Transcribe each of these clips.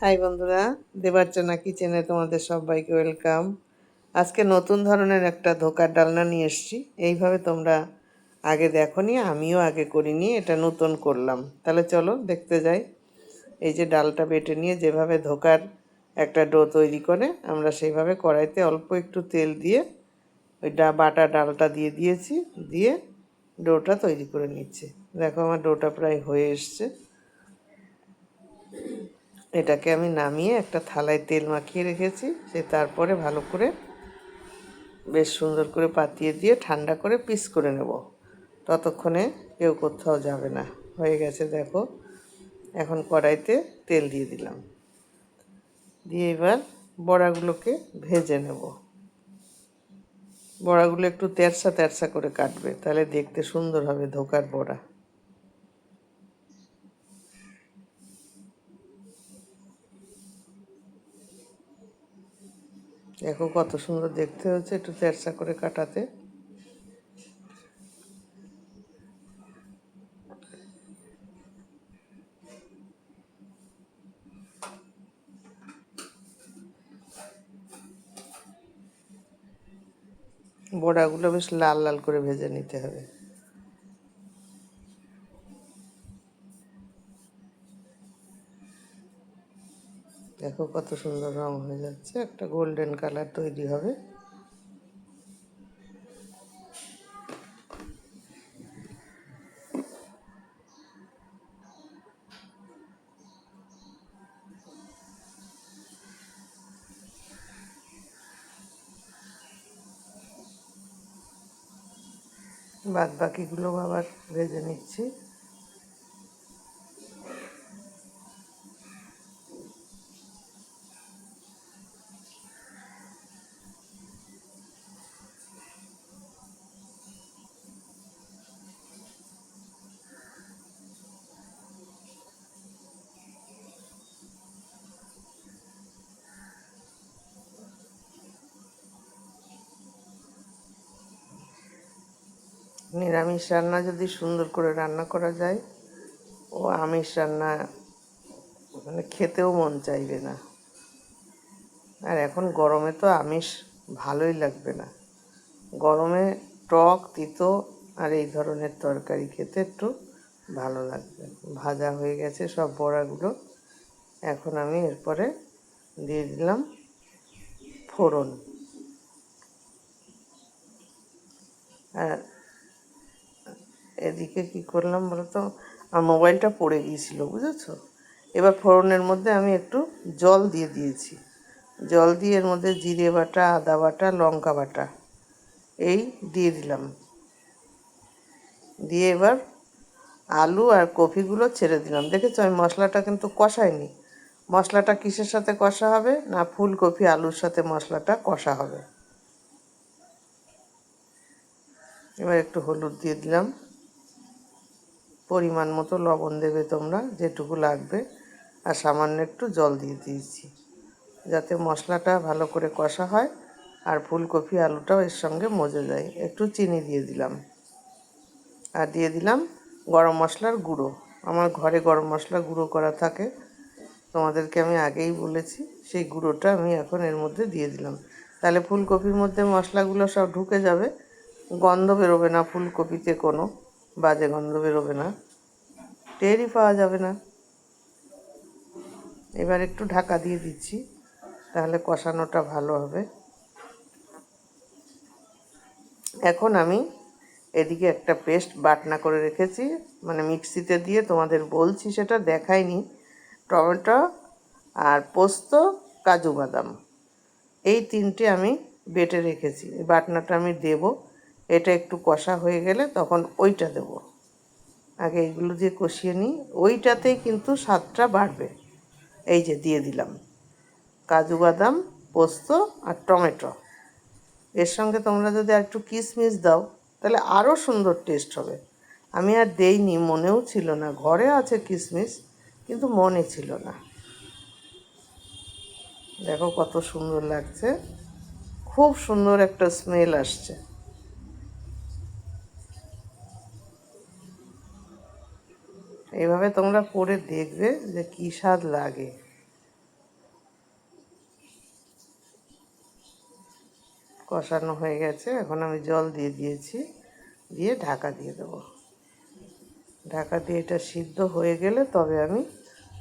High বন্ধুরা, দেবার্চনা কিচেনে তোমাদের সবাইকে ওয়েলকাম। আজকে নতুন ধরনের একটা ধোকার ডালনা নিয়ে এসেছি। এইভাবে তোমরা আগে দেখো নি আমিও আগে করিনি, এটা নতুন করলাম। তাহলে চলো দেখতে যাই। এই যে ডালটা বেটে নিয়ে যেভাবে ধোকার একটা ডো তৈরি করে, আমরা সেইভাবে কড়াইতে অল্প একটু তেল দিয়ে ওই ডা, বাটা ডালটা দিয়ে দিয়েছি, দিয়ে ডোটা তৈরি করে নিচ্ছে। দেখো আমার ডোটা প্রায় হয়ে এসছে। এটাকে আমি নামিয়ে একটা থালায় তেল মাখিয়ে রেখেছি। সে তারপরে ভালো করে বেশ সুন্দর করে পাতিয়ে দিয়ে ঠান্ডা করে পিস করে নেব। ততক্ষণে কেউ কোথাও যাবে না। হয়ে গেছে, দেখো। এখন কড়াইতে তেল দিয়ে দিলাম। দিয়ে এবার বড়াগুলোকে ভেজে নেব। বড়াগুলো একটু তেরসা তেরসা করে কাটবে, তাহলে দেখতে সুন্দর হবে ধোকার বড়া। দেখো কত সুন্দর দেখতে হচ্ছে একটু তেরসা করে কাটাতে। বড়াগুলো বেশ লাল লাল করে ভেজে নিতে হবে। দেখো কত সুন্দর রং হয়ে যাচ্ছে। একটা গোল্ডেন কালার তৈরি হবে। বাদ বাকিগুলো আবার ভেজে নিচ্ছি। নিরামিষ রান্না যদি সুন্দর করে রান্না করা যায়, ও আমিষ রান্না মানে খেতেও মন চাইবে না। আর এখন গরমে তো আমিষ ভালোই লাগবে না। গরমে টক, তিতো আর এই ধরনের তরকারি খেতে একটু ভালো লাগবে। ভাজা হয়ে গেছে সব বড়াগুলো। এখন আমি এরপরে দিয়ে দিলাম ফোড়ন। আর এদিকে কি করলাম বলতো? আমার মোবাইলটা পড়ে গিয়েছিল, বুঝেছ? এবার ফোড়নের মধ্যে আমি একটু জল দিয়ে দিয়েছি। জল দিয়ে এর মধ্যে জিরে বাটা, আদা বাটা, লঙ্কা বাটা, এই দিয়ে দিলাম। দিয়ে এবার আলু আর কফিগুলো ছেড়ে দিলাম। দেখেছ, আমি মশলাটা কিন্তু কষাইনি। মশলাটা কিসের সাথে কষা হবে? না, ফুলকপি আলুর সাথে মশলাটা কষা হবে। এবার একটু হলুদ দিয়ে দিলাম। পরিমাণ মতো লবণ দেবে তোমরা, যেটুকু লাগবে, আর সামান্য একটু জল দিয়ে দিয়েছি। যাতে মশলাটা ভালো করে কষা হয়, আর ফুলকপি আলুটাও এর সঙ্গে মজে যায়। একটু চিনি দিয়ে দিলাম। আর দিয়ে দিলাম গরম মশলার গুঁড়ো। আমার ঘরে গরম মশলা গুঁড়ো করা থাকে, তোমাদেরকে আমি আগেই বলেছি, সেই গুঁড়োটা আমি এখন এর মধ্যে দিয়ে দিলাম। তাহলে ফুলকপির মধ্যে মশলাগুলো সব ঢুকে যাবে, গন্ধ বেরোবে না ফুলকপিতে কোনো। বাজে গন্ধ বেরোবে না। টেরই পাওয়া যাবে না। এবার একটু ঢাকা দিয়ে দিচ্ছি, তাহলে কষানোটা ভালো হবে। এখন আমি এদিকে একটা পেস্ট বাটনা করে রেখেছি মানে মিক্সিতে দিয়ে তোমাদের বলছি সেটা, দেখাইনি। টমেটো আর পোস্ত, কাজু বাদাম। এই তিনটে আমি বেটে রেখেছি। বাটনাটা আমি দেব। এটা একটু কষা হয়ে গেলে তখন ওইটা দেব। আগে এইগুলো দিয়ে কষিয়ে নিই। ওইটাতেই কিন্তু স্বাদটা বাড়বে। এই যে দিয়ে দিলাম। কাজু বাদাম, পোস্ত আর টমেটো। এর সঙ্গে তোমরা যদি আর একটু কিশমিশ দাও, তাহলে আরও সুন্দর টেস্ট হবে। আমি আর দেইনি, মনেও ছিল না। ঘরে আছে কিশমিশ, কিন্তু মনে ছিল না। দেখো কত সুন্দর লাগছে। খুব সুন্দর একটা স্মেল আসছে। এইভাবে তোমরা করে দেখবে যে কী স্বাদ লাগে। কষানো হয়ে গেছে, এখন আমি জল দিয়ে দিয়েছি, দিয়ে ঢাকা দিয়ে দেব। ঢাকা দিয়ে এটা সিদ্ধ হয়ে গেলে তবে আমি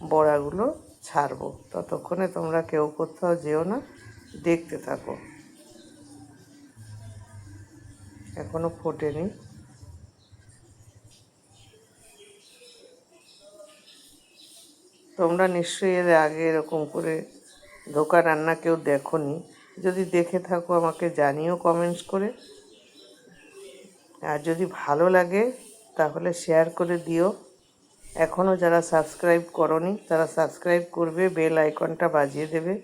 বড়াগুলো ছাড়বো। ততক্ষণে তোমরা কেউ কোথাও যেও না, দেখতে থাকো। এখনও ফোটেনি। তোমরা নিশ্চয়ই এর আগে এরকম করে ধোকা রান্না কেউ দেখোনি। যদি দেখে থাকো, আমাকে জানিও কমেন্টস করে। আর যদি ভালো লাগে, তাহলে শেয়ার করে দিও। এখনও যারা সাবস্ক্রাইব করনি, তারা সাবস্ক্রাইব করবে বেল আইকনটা বাজিয়ে দেবে।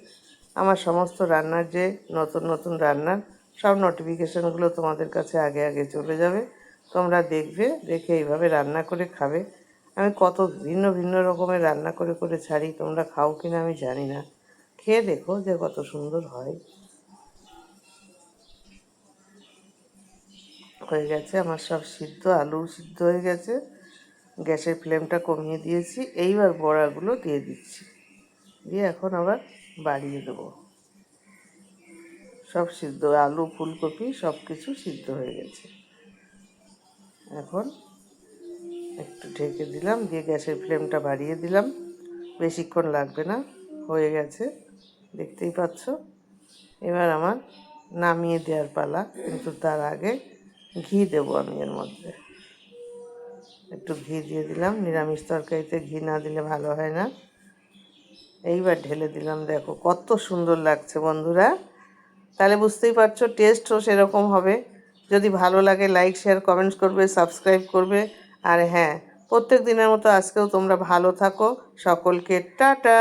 আমার সমস্ত রান্নার যে নতুন নতুন রান্নার সব নোটিফিকেশানগুলো তোমাদের কাছে আগে আগে চলে যাবে। তোমরা দেখবে, দেখে এইভাবে রান্না করে খাবে। আমি কত ভিন্ন ভিন্ন রকমের রান্না করে করে ছাড়ি, তোমরা খাও কিনা আমি জানি না। খেয়ে দেখো যে কত সুন্দর হয়। হয়ে গেছে, আমার সব সিদ্ধ, আলু সিদ্ধ হয়ে গেছে। গ্যাসের ফ্লেমটা কমিয়ে দিয়েছি, এইবার বড়াগুলো দিয়ে দিচ্ছি। দিয়ে এখন আবার বাড়িয়ে দেবো। সব সিদ্ধ, আলু, ফুলকপি সব কিছু সিদ্ধ হয়ে গেছে। এখন একটু ঢেকে দিলাম, দিয়ে গ্যাসের ফ্লেমটা বাড়িয়ে দিলাম। বেশিক্ষণ লাগবে না, হয়ে গেছে, দেখতেই পাচ্ছ। এবার আমার নামিয়ে দেওয়ার পালা, কিন্তু তার আগে ঘি দেবো আমি এর মধ্যে। একটু ঘি দিয়ে দিলাম, নিরামিষ তরকারিতে ঘি না দিলে ভালো হয় না। এইবার ঢেলে দিলাম, দেখো কত সুন্দর লাগছে বন্ধুরা। তাহলে বুঝতেই পারছ টেস্টও সেরকম হবে। যদি ভালো লাগে লাইক শেয়ার কমেন্টস করবে সাবস্ক্রাইব করবে। আর হ্যাঁ প্রত্যেক দিনের মতো আজকেও তোমরা ভালো থাকো। সকলকে টাটা।